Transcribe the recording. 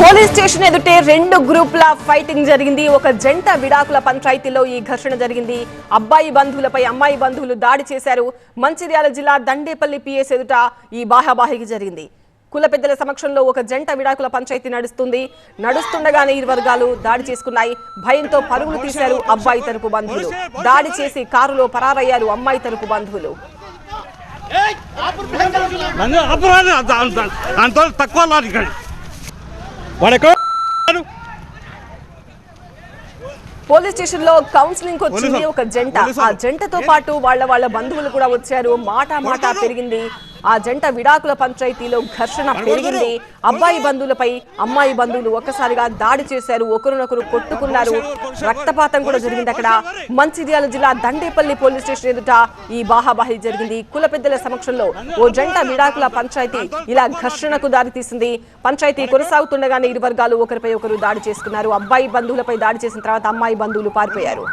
Police station ఎదుటే రెండు గ్రూపుల ఫైటింగ్ జరిగింది. ఒక జంట విడాకుల పంచాయతీలో ఈ ఘర్షణ జరిగింది. అబ్బాయి బంధువులపై అమ్మాయి బంధువులు దాడి చేశారు. మంచిర్యాల జిల్లా దండేపల్లి పిఎస్ ఎదుట ఈ బాహాబాహికి జరిగింది. కుల పెద్దల సమక్షంలో ఒక జంట విడాకుల పంచాయతీ నడుస్తుంది. నడుస్తుండగానే ఇరు వర్గాలు దాడి చేసుకున్నాయి. భయంతో పరుగులు తీశారు అబ్బాయి తరపు బంధువులు. దాడి చేసి కారులో పరారయ్యారు అమ్మాయి తరపు బంధువులు. తక్కువ పోలీస్ స్టేషన్లో కౌన్సిలింగ్ వచ్చింది ఒక జంట. ఆ జంటతో పాటు వాళ్ళ వాళ్ళ బంధువులు కూడా వచ్చారు. మాట మాట పెరిగింది. ఆ జంట విడాకుల పంచాయతీలో ఘర్షణ పెరిగింది. అబ్బాయి బంధువులపై అమ్మాయి బంధువులు ఒక్కసారిగా దాడి చేశారు. ఒకరినొకరు కొట్టుకున్నారు. రక్తపాతం కూడా జరిగింది అక్కడ. మంచిర్యాల జిల్లా దండేపల్లి పోలీస్ స్టేషన్ ఎదుట ఈ బాహాబాహి జరిగింది. కుల పెద్దల సమక్షంలో ఓ జంట విడాకుల పంచాయతీ ఇలా ఘర్షణకు దారితీసింది. పంచాయతీ కొనసాగుతుండగానే ఇరు వర్గాలు ఒకరిపై ఒకరు దాడి చేసుకున్నారు. అబ్బాయి బంధువులపై దాడి చేసిన తర్వాత అమ్మాయి బంధువులు పారిపోయారు.